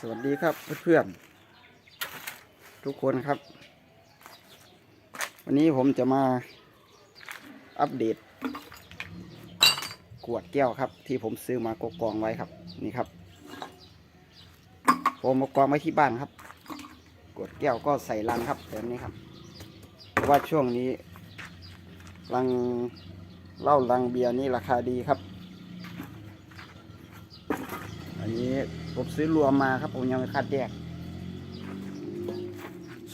สวัสดีครับเพื่อนๆทุกคนครับ วันนี้ผมจะมาอัปเดตขวดแก้วครับ ที่ผมซื้อมากกองไว้ครับ นี่ครับ ผมมากองไว้ที่บ้านครับขวดแก้วก็ใส่ลังครับแบบนี้ครับเพราะว่าช่วงนี้ลังเหล้าลังเบียร์นี่ราคาดีครับ อันนี้ผมซื้อรวมมาครับ ผมยังไม่คัดแยก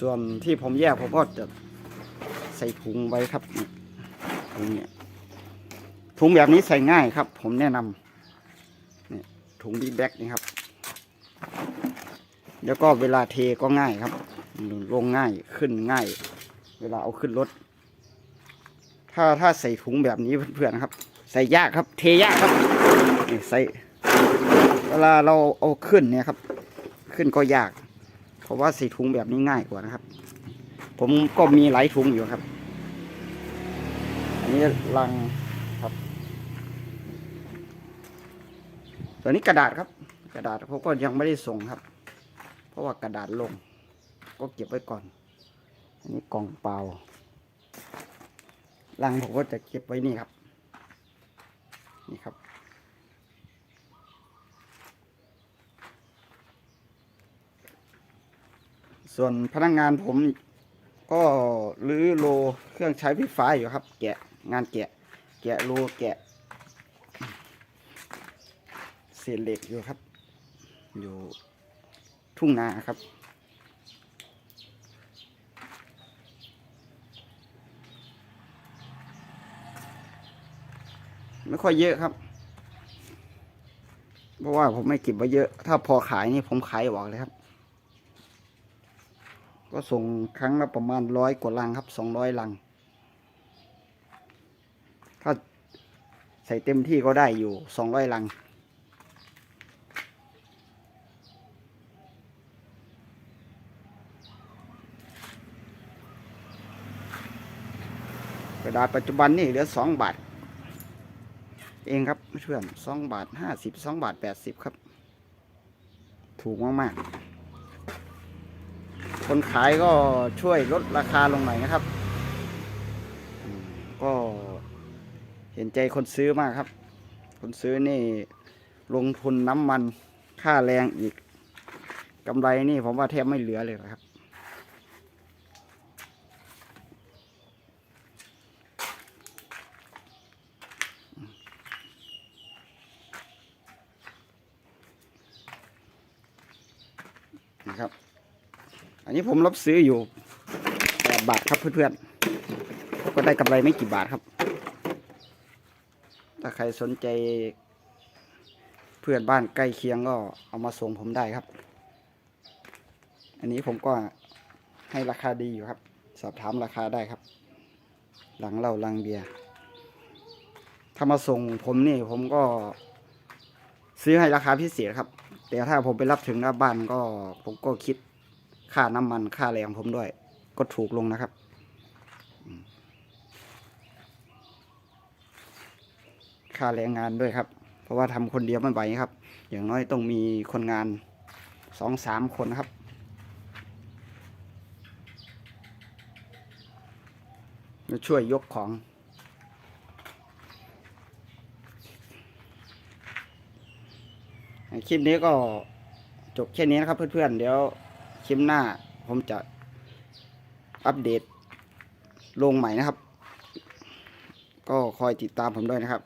ส่วนที่ผมแยกผมก็จะใส่ถุงไว้ครับถุงเนี่ยถุงแบบนี้ใส่ง่ายครับ ผมแนะนำนี่ถุงบีแบ็กนี่ครับ แล้วก็เวลาเทก็ง่ายครับลงง่ายขึ้นง่าย เวลาเอาขึ้นรถ ถ้าถ้าใส่ถุงแบบนี้เพื่อนๆครับ ใส่ยากครับ เทยากครับใส่ เวลาเราเอาขึ้นเนี่ยครับ ขึ้นก็ยาก เพราะว่าใส่ถุงแบบนี้ง่ายกว่านะครับ ผมก็มีหลายถุงอยู่ครับ อันนี้ลังครับตัวนี้กระดาษครับ กระดาษเขาก็ยังไม่ได้ส่งครับ เพราะว่ากระดาษลง ก็เก็บไว้ก่อน อันนี้กล่องเปล่าลังผมก็จะเก็บไว้นี่ครับ นี่ครับ ส่วนพนักงานผมก็รื้อโลเครื่องใช้ไฟฟ้าอยู่ครับ แกะงานแกะ แกะโลแกะเศษเหล็กอยู่ครับ อยู่ทุ่งนาครับ ไม่ค่อยเยอะครับ เพราะว่าผมไม่เก็บไว้เยอะ ถ้าพอขายนี่ผมขายออกเลยครับ ก็ส่งครั้งละประมาณร้อยกว่าลังครับสองร้อยลัง ถ้าใส่เต็มที่ก็ได้อยู่สองร้อยลัง กระดาษปัจจุบันนี่เหลือสองบาท เองครับเพื่อนสองบาทห้าสิบสองบาทแปดสิบครับ ถูกมาก ๆ คนขายก็ช่วยลดราคาลงหน่อยนะครับ ก็เห็นใจคนซื้อมากครับ คนซื้อนี่ลงทุนน้ำมันค่าแรงอีกกำไรนี่ผมว่าแทบไม่เหลือเลยครับ นะครับ อันนี้ผมรับซื้ออยู่แปดบาทครับเพื่อนๆ ก็ได้กำไรไม่กี่บาทครับ ถ้าใครสนใจ เพื่อนบ้านใกล้เคียงก็เอามาส่งผมได้ครับ อันนี้ผมก็ให้ราคาดีอยู่ครับ สอบถามราคาได้ครับ หลังเหล้าลังเบียร์ถ้ามาส่งผมนี่ผมก็ซื้อให้ราคาพิเศษครับ แต่ถ้าผมไปรับถึงหน้าบ้านก็ผมก็คิด ค่าน้ำมันค่าแรงผมด้วย ก็ถูกลงนะครับ ค่าแรงงานด้วยครับ เพราะว่าทำคนเดียวไม่ไหวครับ อย่างน้อยต้องมีคนงานสองสามคนครับมาช่วยยกของคลิปนี้ก็จบแค่นี้นะครับเพื่อนๆ เดี๋ยว คลิปหน้าผมจะอัปเดตลงใหม่นะครับ ก็คอยติดตามผมด้วยนะครับ